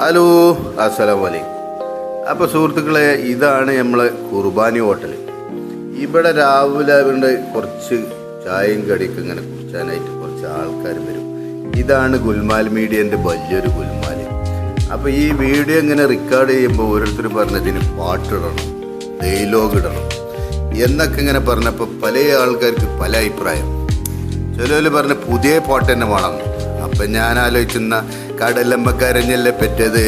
Hello അസ്സലാം വലൈക്കും അപ്പോൾ സുഹൃത്തുക്കളെ ഇതാണ് നമ്മളെ കുർബാനി ഹോട്ടൽ ഇവിടെ രാവിലെ അവരുടെ കുറച്ച് ചായയും കടിയൊക്കെ ഇങ്ങനെ കുടിച്ചാനായിട്ട് കുറച്ച് ആൾക്കാർ വരും. ഇതാണ് ഗുൽമാൽ മീഡിയന്റെ വലിയൊരു ഗുൽമാൽ അപ്പോൾ ഈ വീഡിയോ ഇങ്ങനെ റെക്കോർഡ് ചെയ്യുമ്പോൾ ഓരോരുത്തർ പറഞ്ഞതിന് പാട്ടിടണം ഡയലോഗ് ഇടണം. എന്നൊക്കെ ഇങ്ങനെ പറഞ്ഞപ്പോൾ പല ആൾക്കാർക്ക് പല അഭിപ്രായം. ചിലവർ പറഞ്ഞ പുതിയ പാട്ട് തന്നെ വേണം അപ്പം ഞാൻ ആലോചിച്ചെന്ന കടലമ്മ കരഞ്ഞല്ലേ പറ്റത്?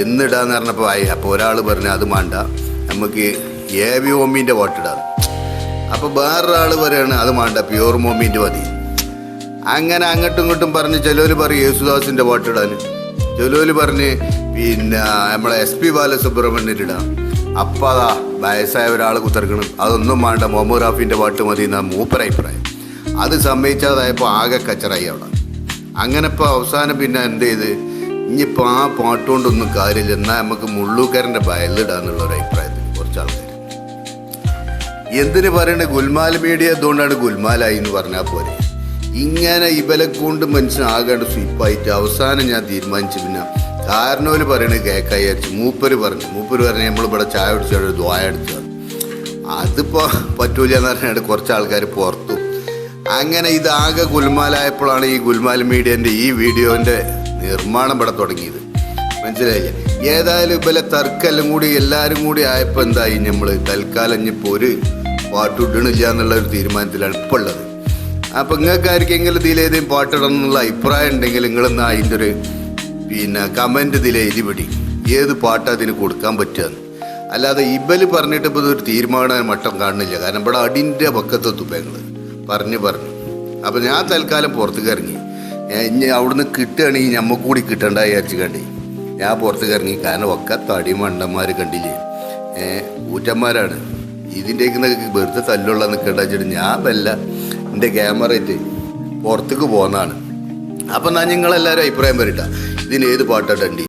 എന്നിടാന്ന് പറഞ്ഞപ്പോൾ ആയി അപ്പോൾ ഒരാൾ പറഞ്ഞു അത് വേണ്ട. നമുക്ക് എ വി ഓമീന്റെ വോട്ടിടാന്ന് അപ്പോൾ വേറൊരാൾ പറയാണ് അത് വേണ്ട പ്യൂർ മോമീന്റെ മതി. അങ്ങനെ അങ്ങോട്ടും ഇങ്ങോട്ടും പറഞ്ഞ് ചിലവർ പറയും യേശുദാസിന്റെ വോട്ടിടാന് ചിലവർ പറഞ്ഞ് പിന്നെ നമ്മളെ എസ് പി ബാലസുബ്രഹ്മണ്യൻ ഇടാം. അപ്പം അതാ വയസ്സായ ഒരാൾ കുത്തിറക്കണം അതൊന്നും വേണ്ട മുഹമ്മദ് റാഫിന്റെ പാട്ട് മതി എന്നാ മൂപ്പര അഭിപ്രായം. അത് സമ്മതിച്ചാതായപ്പോൾ ആകെ കച്ചറായി അവിടെ. അങ്ങനെ ഇപ്പോൾ അവസാനം പിന്നെ എന്ത് ചെയ്ത് ഇനിയിപ്പോൾ ആ പാട്ടുകൊണ്ടൊന്നും കാര്യമില്ല. എന്നാൽ നമുക്ക് മുള്ളൂക്കാരന്റെ ബയലിടാന്നുള്ള ഒരു അഭിപ്രായത്തിൽ കുറച്ച് ആൾക്കാർ എന്തിന് പറയണേ? ഗുൽമാൽ മീഡിയ എന്തുകൊണ്ടാണ് ഗുൽമാലായി എന്ന് പറഞ്ഞാൽ പോരെ. ഇങ്ങനെ ഇവലെ കൊണ്ട് മനുഷ്യൻ ആകാണ്ട് സ്വീപ്പായിട്ട് അവസാനം ഞാൻ തീരുമാനിച്ചു പിന്നെ കാരണവര് പറയണത് കേക്കായി അടിച്ച് മൂപ്പര് പറഞ്ഞു. മൂപ്പര് പറഞ്ഞ് നമ്മളിവിടെ ചായ അടിച്ചു ദ്വായ അടിച്ചു അതിപ്പോൾ പറ്റൂല എന്ന് പറഞ്ഞാൽ കുറച്ച് ആൾക്കാർ പുറത്തു. അങ്ങനെ ഇതാകെ ഗുൽമാലായപ്പോഴാണ് ഈ ഗുൽമാൽ മീഡിയന്റെ ഈ വീഡിയോന്റെ നിർമ്മാണം ഇവിടെ തുടങ്ങിയത്. മനസ്സിലായില്ല? ഏതായാലും ഇവലെ തർക്കെല്ലാം കൂടി എല്ലാവരും കൂടി ആയപ്പോൾ എന്തായി നമ്മൾ തൽക്കാലം ഇനിയിപ്പോൾ ഒരു പാട്ട് ഇടണില്ല എന്നുള്ള ഒരു തീരുമാനത്തിലാണ് ഇപ്പോൾ ഉള്ളത് അപ്പം നിങ്ങൾക്ക് ആർക്കെങ്കിലും ഇതിലേതെങ്കിലും പാട്ടിടണം എന്നുള്ള അഭിപ്രായം ഉണ്ടെങ്കിൽ നിങ്ങളിന്ന് അതിന്റെ ഒരു പിന്നെ കമന്റ് ഇതിൽ എഴുതി പിടി ഏത് പാട്ട് അതിന് കൊടുക്കാൻ പറ്റുകയെന്ന് അല്ലാതെ ഇബൽ പറഞ്ഞിട്ട് ഇപ്പോൾ ഇതൊരു തീരുമാനം മട്ടം കാണുന്നില്ല. കാരണം ഇവിടെ അടിന്റെ പക്കത്തെത്തും ഞങ്ങൾ പറഞ്ഞു പറഞ്ഞു. അപ്പോൾ ഞാൻ തൽക്കാലം പുറത്തേക്ക് ഇറങ്ങി. ഇനി അവിടുന്ന് കിട്ടുകയാണെങ്കിൽ ഞമ്മക്ക് കൂടി കിട്ടണ്ട വിചാരിച്ച് കണ്ടേ ഞാൻ പുറത്തേക്ക് ഇറങ്ങി. കാരണം ഒക്കെ തടി മണ്ടന്മാർ കണ്ടില്ലേ? ഊറ്റന്മാരാണ്. ഇതിന്റെയൊക്കെ വെറുതെ തല്ലുള്ള നിൽക്കേണ്ട വെച്ചിട്ട് ഞാൻ വല്ല എന്റെ ക്യാമറ ഇട്ട് പുറത്തേക്ക് പോകുന്നതാണ് അപ്പം ഞാൻ നിങ്ങളെല്ലാവരും അഭിപ്രായം വരട്ട ഇതിന് ഏത് പാട്ടാട്ടണ്ടി